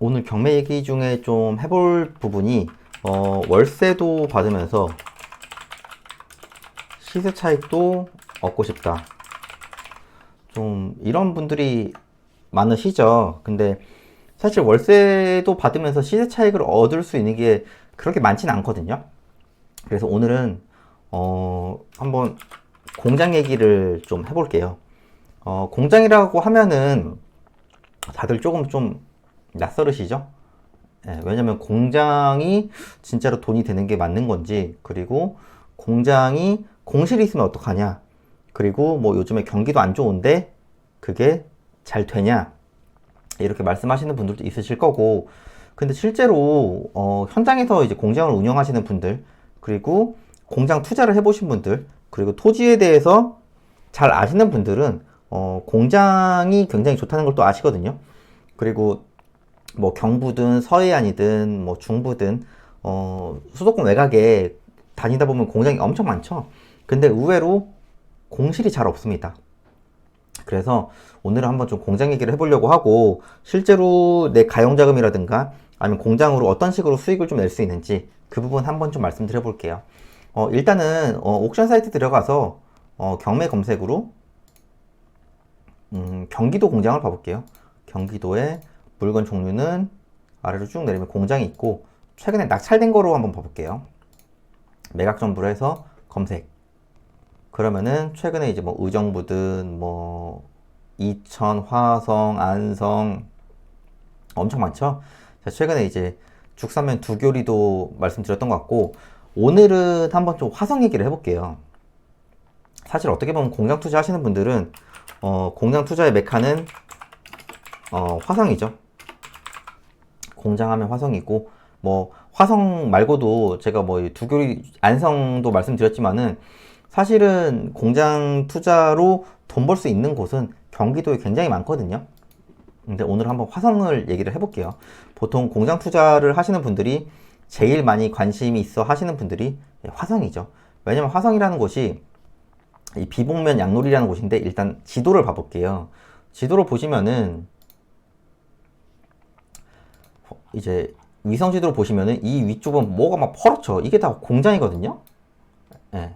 오늘 경매 얘기 중에 좀 해볼 부분이 어, 월세도 받으면서 시세 차익도 얻고 싶다. 좀 이런 분들이 많으시죠. 근데 사실 월세도 받으면서 시세 차익을 얻을 수 있는 게 그렇게 많진 않거든요. 그래서 오늘은 어, 한번 공장 얘기를 좀 해볼게요. 어, 공장이라고 하면은 다들 조금 좀 낯설으시죠? 예, 왜냐면 공장이 진짜로 돈이 되는 게 맞는 건지, 그리고 공장이 공실이 있으면 어떡하냐, 그리고 뭐 요즘에 경기도 안 좋은데 그게 잘 되냐, 이렇게 말씀하시는 분들도 있으실 거고, 근데 실제로 어, 현장에서 이제 공장을 운영하시는 분들, 그리고 공장 투자를 해보신 분들, 그리고 토지에 대해서 잘 아시는 분들은 어, 공장이 굉장히 좋다는 걸 또 아시거든요. 그리고 뭐 경부든 서해안이든 뭐 중부든 어, 수도권 외곽에 다니다 보면 공장이 엄청 많죠. 근데 의외로 공실이 잘 없습니다. 그래서 오늘은 한번 좀 공장 얘기를 해보려고 하고 실제로 내 가용 자금이라든가 아니면 공장으로 어떤 식으로 수익을 좀 낼 수 있는지 그 부분 한번 좀 말씀드려 볼게요. 어, 일단은 어, 옥션 사이트 들어가서 어, 경매 검색으로 음, 경기도 공장을 봐볼게요. 경기도의 물건 종류는 아래로 쭉 내리면 공장이 있고 최근에 낙찰된 거로 한번 봐볼게요. 매각 정보로 해서 검색. 그러면은 최근에 이제 뭐 의정부든 뭐 이천, 화성, 안성 엄청 많죠. 자, 최근에 이제 죽사면 두교리도 말씀드렸던 것 같고 오늘은 한번 좀 화성 얘기를 해볼게요. 사실 어떻게 보면 공장 투자 하시는 분들은 어, 공장 투자의 메카는 어, 화성이죠. 공장하면 화성이고 뭐 화성 말고도 제가 뭐 두교리 안성도 말씀드렸지만은 사실은 공장 투자로 돈 벌 수 있는 곳은 경기도에 굉장히 많거든요. 근데 오늘 한번 화성을 얘기를 해볼게요. 보통 공장 투자를 하시는 분들이 제일 많이 관심이 있어 하시는 분들이 화성이죠. 왜냐면 화성이라는 곳이 이 비봉면 양놀이라는 곳인데 일단 지도를 봐볼게요. 지도를 보시면은 이제 위성 지도를 보시면은 이 위쪽은 뭐가 막 퍼렇죠. 이게 다 공장이거든요. 예.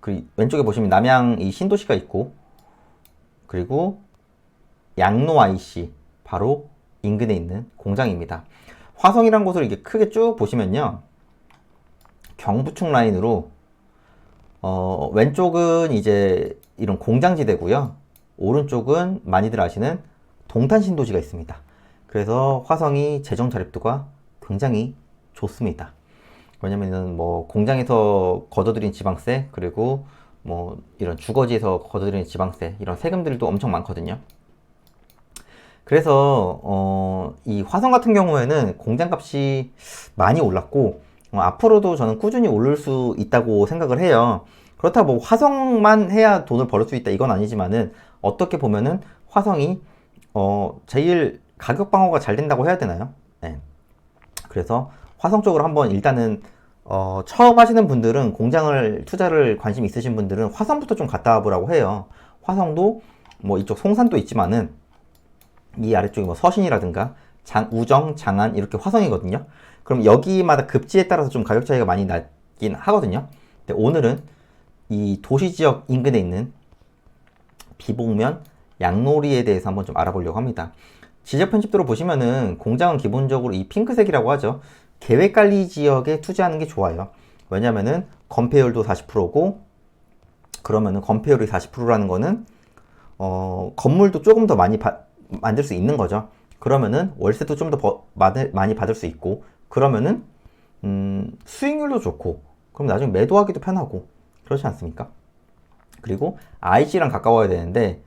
그 왼쪽에 보시면 남양 이 신도시가 있고 그리고 양로 IC 바로 인근에 있는 공장입니다. 화성이라는 곳을 이렇게 크게 쭉 보시면요. 경부충 라인으로 어, 왼쪽은 이제 이런 공장지대고요. 오른쪽은 많이들 아시는 동탄 신도시가 있습니다. 그래서 화성이 재정 자립도가 굉장히 좋습니다. 왜냐면은 뭐 공장에서 걷어들인 지방세 그리고 뭐 이런 주거지에서 걷어들인 지방세 이런 세금들도 엄청 많거든요. 그래서 어, 이 화성 같은 경우에는 공장값이 많이 올랐고 어, 앞으로도 저는 꾸준히 오를 수 있다고 생각을 해요. 그렇다고 뭐 화성만 해야 돈을 벌을 수 있다 이건 아니지만은 어떻게 보면은 화성이 어, 제일 가격 방어가 잘 된다고 해야 되나요? 네. 그래서 화성 쪽으로 한번 일단은 어, 처음 하시는 분들은 공장을 투자를 관심 있으신 분들은 화성부터 좀 갔다 와보라고 해요. 화성도 뭐 이쪽 송산도 있지만은 이 아래쪽이 뭐 서신이라든가 장, 우정, 장안 이렇게 화성이거든요. 그럼 여기마다 급지에 따라서 좀 가격 차이가 많이 나긴 하거든요. 근데 오늘은 이 도시 지역 인근에 있는 비봉면 양놀이에 대해서 한번 좀 알아보려고 합니다. 지적 편집도로 보시면은 공장은 기본적으로 이 핑크색이라고 하죠. 계획 관리 지역에 투자하는 게 좋아요. 왜냐면은 건폐율도 40%고 그러면은 건폐율이 40%라는 거는 어, 건물도 조금 더 많이 바, 만들 수 있는 거죠. 그러면은 월세도 좀 더 많이 받을 수 있고 그러면은 음, 수익률도 좋고 그럼 나중에 매도하기도 편하고 그렇지 않습니까? 그리고 IC랑 가까워야 되는데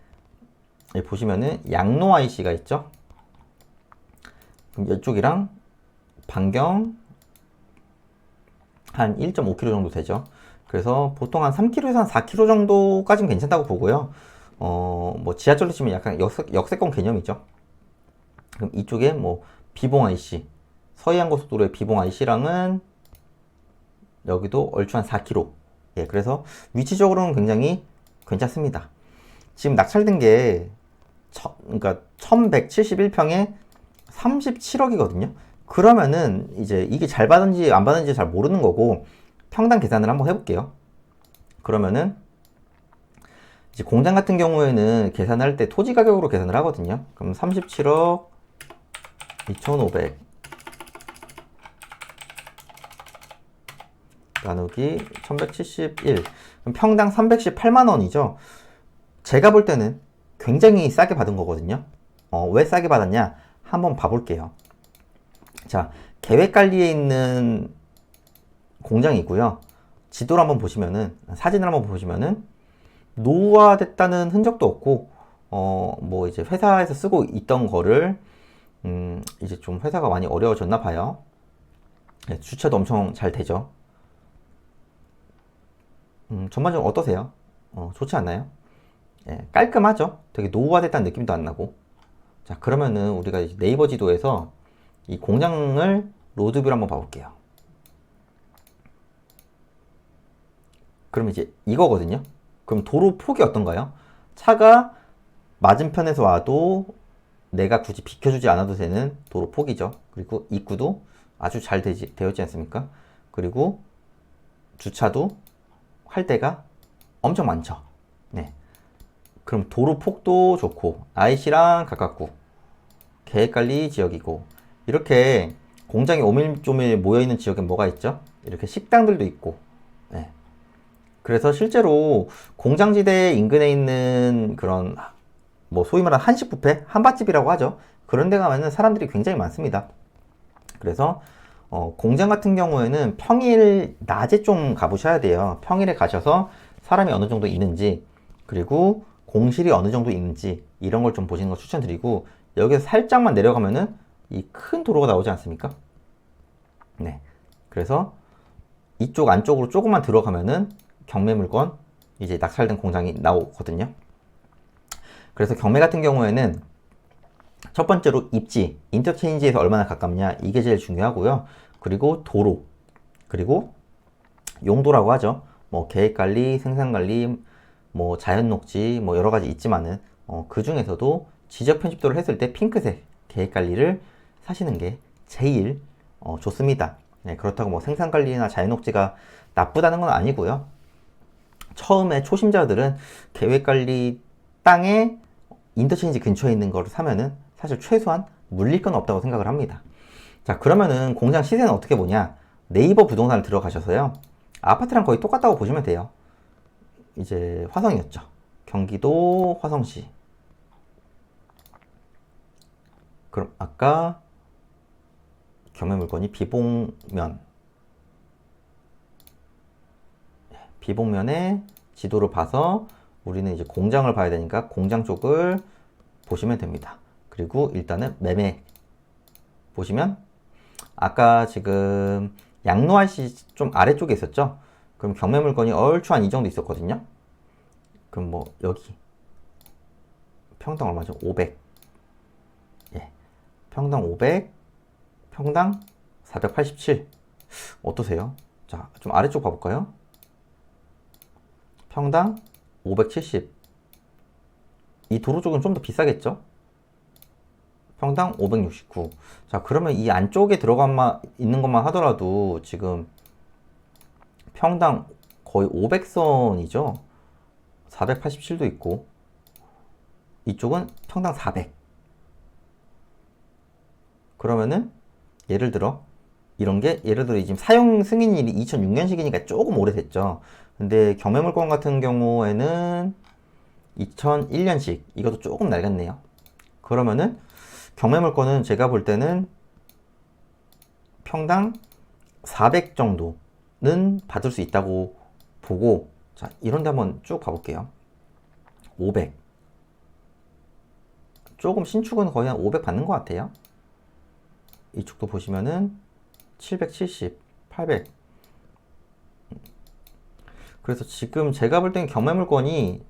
여기 보시면은 양로 IC가 있죠. 이쪽이랑 반경 한 1.5km 정도 되죠. 그래서 보통 한 3km에서 한 4km 정도까지는 괜찮다고 보고요. 어, 뭐 지하철로 치면 약간 역세, 역세권 개념이죠. 그럼 이쪽에 뭐 비봉 IC, 서해안 고속도로의 비봉 IC랑은 여기도 얼추 한 4km. 예, 그래서 위치적으로는 굉장히 괜찮습니다. 지금 낙찰된 게, 천, 그러니까 1171평에 37억이거든요. 그러면은 이제 이게 잘 받은지 안 받은지 잘 모르는 거고 평당 계산을 한번 해볼게요. 그러면은 이제 공장 같은 경우에는 계산할 때 토지 가격으로 계산을 하거든요. 그럼 37억 2,500 나누기 1171 그럼 평당 318만 원이죠. 제가 볼 때는 굉장히 싸게 받은 거거든요. 어, 왜 싸게 받았냐? 한번 봐볼게요. 자, 계획 관리에 있는 공장이 있고요. 지도를 한번 보시면은, 사진을 한번 보시면은, 노후화됐다는 흔적도 없고, 어, 뭐 이제 회사에서 쓰고 있던 거를, 음, 이제 좀 회사가 많이 어려워졌나 봐요. 네, 주차도 엄청 잘 되죠. 음, 전반적으로 어떠세요? 어, 좋지 않나요? 예, 깔끔하죠? 되게 노후화됐다는 느낌도 안 나고. 자, 그러면은 우리가 네이버 지도에서 이 공장을 로드뷰를 한번 봐볼게요. 그럼 이제 이거거든요. 그럼 도로 폭이 어떤가요? 차가 맞은편에서 와도 내가 굳이 비켜주지 않아도 되는 도로 폭이죠. 그리고 입구도 아주 잘 되지, 되어 있지 않습니까? 그리고 주차도 할 때가 엄청 많죠. 네. 그럼 도로 폭도 좋고 IC랑 가깝고 계획관리 지역이고 이렇게 공장이 오밀조밀 모여있는 지역에 뭐가 있죠? 이렇게 식당들도 있고 네. 그래서 실제로 공장지대 인근에 있는 그런 뭐 소위 말하는 한식 뷔페 한밭집이라고 하죠 그런 데 가면은 사람들이 굉장히 많습니다 그래서 어, 공장 같은 경우에는 평일 낮에 좀 가보셔야 돼요 평일에 가셔서 사람이 어느 정도 있는지 그리고 공실이 어느 정도 있는지 이런 걸 좀 보시는 거 추천드리고 여기서 살짝만 내려가면은 이 큰 도로가 나오지 않습니까? 네. 그래서 이쪽 안쪽으로 조금만 들어가면은 경매 물건 이제 낙찰된 공장이 나오거든요. 그래서 경매 같은 경우에는 첫 번째로 입지, 인터체인지에서 얼마나 가깝냐 이게 제일 중요하고요. 그리고 도로, 그리고 용도라고 하죠. 뭐 계획관리, 생산관리, 뭐 자연 녹지 뭐 여러 가지 있지만은 어, 그 중에서도 지적 편집도를 했을 때 핑크색 계획 관리를 사시는 게 제일 어, 좋습니다. 네, 그렇다고 뭐 생산 관리나 자연 녹지가 나쁘다는 건 아니고요. 처음에 초심자들은 계획 관리 땅에 인터체인지 근처에 있는 거를 사면은 사실 최소한 물릴 건 없다고 생각을 합니다. 자, 그러면은 공장 시세는 어떻게 보냐? 네이버 부동산을 들어가셔서요. 아파트랑 거의 똑같다고 보시면 돼요. 이제 화성이었죠. 경기도 화성시. 그럼 아까 경매 물건이 비봉면. 비봉면에 지도를 봐서 우리는 이제 공장을 봐야 되니까 공장 쪽을 보시면 됩니다. 그리고 일단은 매매 보시면 아까 지금 양로아시 좀 아래쪽에 있었죠? 그럼 경매 물건이 얼추 한 이 정도 있었거든요. 그럼 뭐 여기 평당 얼마죠? 500. 예. 평당 500. 평당 487. 어떠세요? 자, 좀 아래쪽 봐볼까요? 평당 570. 이 도로 쪽은 좀 더 비싸겠죠? 평당 569. 자, 그러면 이 안쪽에 들어가만 있는 것만 하더라도 지금 평당 거의 500선이죠. 487도 있고 이쪽은 평당 400. 그러면은 예를 들어 이런 게 예를 들어 지금 사용 승인일이 2006년식이니까 조금 오래됐죠. 근데 경매물건 같은 경우에는 2001년식 이것도 조금 낡았네요. 그러면은 경매물건은 제가 볼 때는 평당 400 정도 는 받을 수 있다고 보고 자 이런데 한번 쭉 가볼게요. 500 조금 신축은 거의 한 500 받는 것 같아요. 이쪽도 보시면은 770 800 그래서 지금 제가 볼 때는 경매 물건이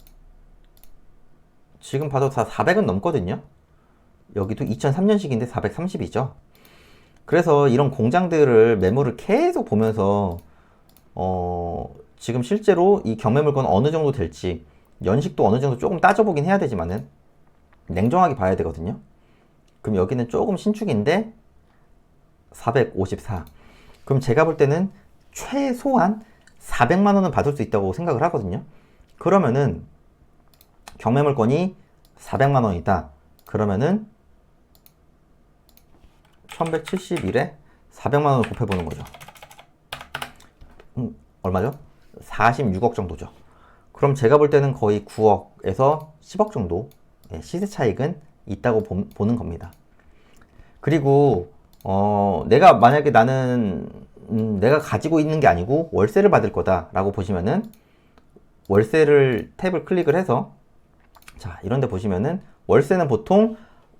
지금 봐도 다 400은 넘거든요. 여기도 2003년식인데 430이죠. 그래서 이런 공장들을 매물을 계속 보면서 어, 지금 실제로 이 경매 물건 어느 정도 될지 연식도 어느 정도 조금 따져보긴 해야 되지만은 냉정하게 봐야 되거든요. 그럼 여기는 조금 신축인데 454. 그럼 제가 볼 때는 최소한 400만 원은 받을 수 있다고 생각을 하거든요. 그러면은 경매 물건이 400만 원이다. 그러면은 1171에 400만 원을 곱해보는 거죠. 음, 얼마죠? 46억 정도죠. 그럼 제가 볼 때는 거의 9억에서 10억 정도 예, 시세 차익은 있다고 보, 보는 겁니다. 그리고 어, 내가 만약에 나는 음, 내가 가지고 있는 게 아니고 월세를 받을 거다라고 보시면은 월세를 탭을 클릭을 해서 자 이런 데 보시면은 월세는 보통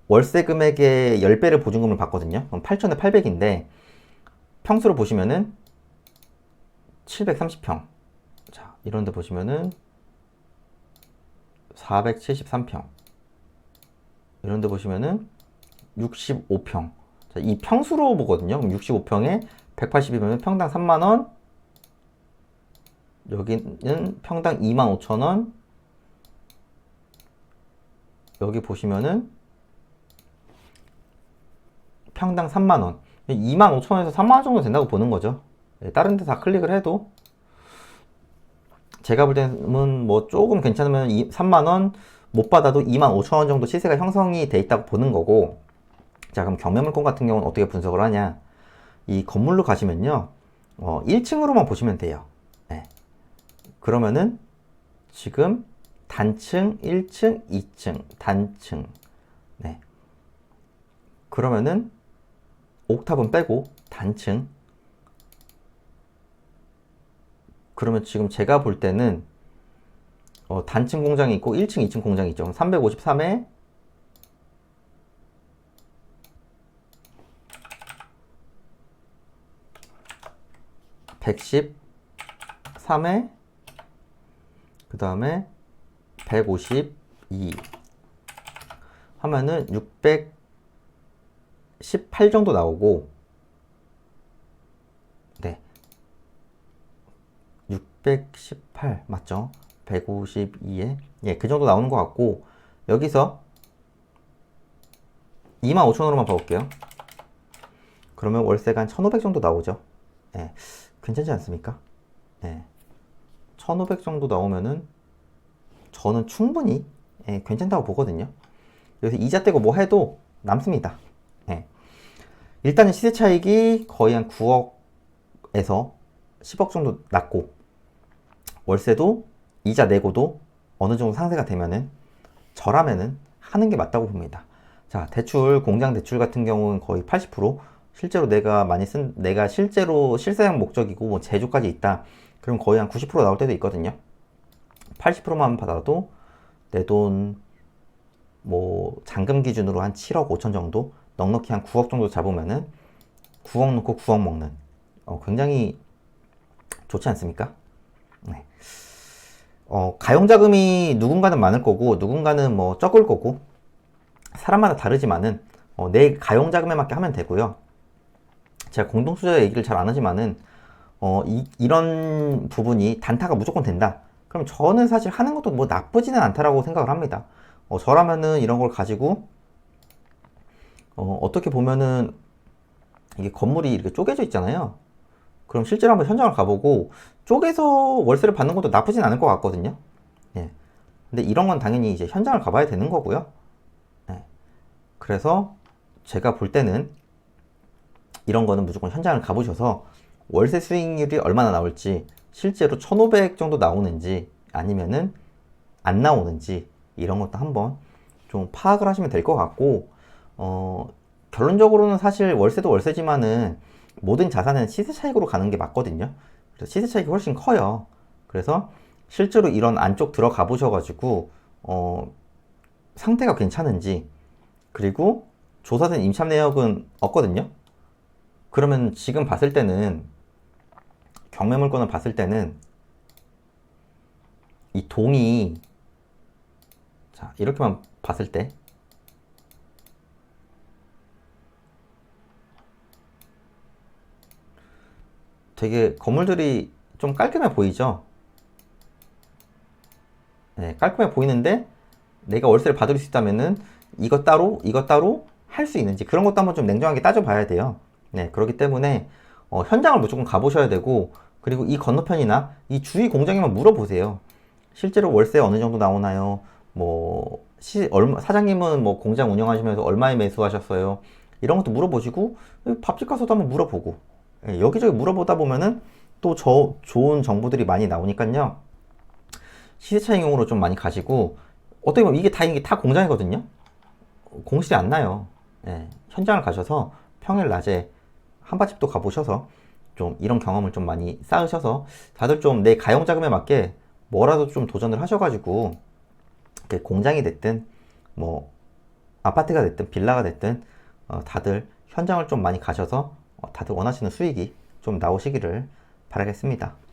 월세 금액의 10배를 보증금을 받거든요. 그럼 8천에 800인데 평수로 보시면은 730평. 자, 이런 데 보시면은 473평. 이런 데 보시면은 65평. 자, 이 평수로 보거든요. 그럼 65평에 180이면 평당 3만 원. 여기는 평당 2만 5천 원. 여기 보시면은 평당 3만 원. 2만 5천 원에서 3만 원 정도 된다고 보는 거죠. 예, 다른 데 다 클릭을 해도 제가 볼 때는 뭐 조금 괜찮으면 3만 원 못 받아도 2만 5천 원 정도 시세가 형성이 돼 있다고 보는 거고 자 그럼 경매물건 같은 경우는 어떻게 분석을 하냐 이 건물로 가시면요 어, 1층으로만 보시면 돼요 네. 그러면은 지금 단층 1층 2층 단층 네. 그러면은 옥탑은 빼고 단층 그러면 지금 제가 볼 때는 어, 단층 공장이 있고 1층, 2층 공장이 있죠. 353에 113에 그 다음에 152 하면은 618 정도 나오고 네 618 맞죠? 152에 예, 그 정도 나오는 것 같고 여기서 25,000원으로만 봐볼게요. 그러면 월세가 한 1,500 정도 나오죠. 예, 괜찮지 않습니까? 예, 1,500 정도 나오면은 저는 충분히 예, 괜찮다고 보거든요. 여기서 이자 떼고 뭐 해도 남습니다. 예. 일단은 시세 차익이 거의 한 9억에서 10억 정도 났고 월세도 이자 내고도 어느 정도 상세가 되면은 저라면은 하는 게 맞다고 봅니다. 자, 대출, 공장 대출 같은 경우는 거의 80% 실제로 내가 많이 쓴, 내가 실제로 실사용 목적이고 뭐 제조까지 있다. 그럼 거의 한 90% 나올 때도 있거든요. 80%만 받아도 내 돈 뭐 잔금 기준으로 한 7억 5천 정도 넉넉히 한 9억 정도 잡으면은 9억 넣고 9억 먹는 어, 굉장히 좋지 않습니까? 네. 어, 가용 자금이 누군가는 많을 거고 누군가는 뭐 적을 거고 사람마다 다르지만은 어, 내 가용 자금에 맞게 하면 되고요. 제가 공동 투자 얘기를 잘 안 하지만은 어, 이, 이런 부분이 단타가 무조건 된다. 그럼 저는 사실 하는 것도 뭐 나쁘지는 않다라고 생각을 합니다. 어, 저라면은 이런 걸 가지고 어, 어떻게 보면은 이게 건물이 이렇게 쪼개져 있잖아요. 그럼 실제로 한번 현장을 가보고 쪼개서 월세를 받는 것도 나쁘진 않을 것 같거든요. 예. 근데 이런 건 당연히 이제 현장을 가봐야 되는 거고요. 예. 그래서 제가 볼 때는 이런 거는 무조건 현장을 가보셔서 월세 수익률이 얼마나 나올지 실제로 1500 정도 나오는지 아니면은 안 나오는지 이런 것도 한번 좀 파악을 하시면 될 것 같고 어 결론적으로는 사실 월세도 월세지만은 모든 자산은 시세 차익으로 가는 게 맞거든요. 그래서 시세 차익이 훨씬 커요. 그래서 실제로 이런 안쪽 들어가 보셔가지고 어, 상태가 괜찮은지 그리고 조사된 임차 내역은 없거든요. 그러면 지금 봤을 때는 경매 물건을 봤을 때는 이 동이 자 이렇게만 봤을 때 되게 건물들이 좀 깔끔해 보이죠? 네, 깔끔해 보이는데 내가 월세를 받을 수 있다면은 이것 따로 이것 따로 할 수 있는지 그런 것도 한번 좀 냉정하게 따져봐야 돼요. 네, 그렇기 때문에 어, 현장을 무조건 가보셔야 되고 그리고 이 건너편이나 이 주위 공장에만 물어보세요. 실제로 월세 어느 정도 나오나요? 뭐 시, 얼마, 사장님은 뭐 공장 운영하시면서 얼마에 매수하셨어요? 이런 것도 물어보시고 밥집 가서도 한번 물어보고 예, 여기저기 물어보다 보면은 또 저 좋은 정보들이 많이 나오니까요. 시세 차익용으로 좀 많이 가시고 어떻게 보면 이게 다 이게 다 공장이거든요. 공실이 안 나요. 예, 현장을 가셔서 평일 낮에 한밭집도 가보셔서 좀 이런 경험을 좀 많이 쌓으셔서 다들 좀 내 가용 자금에 맞게 뭐라도 좀 도전을 하셔가지고 공장이 됐든 뭐 아파트가 됐든 빌라가 됐든 어, 다들 현장을 좀 많이 가셔서 어, 다들 원하시는 수익이 좀 나오시기를 바라겠습니다.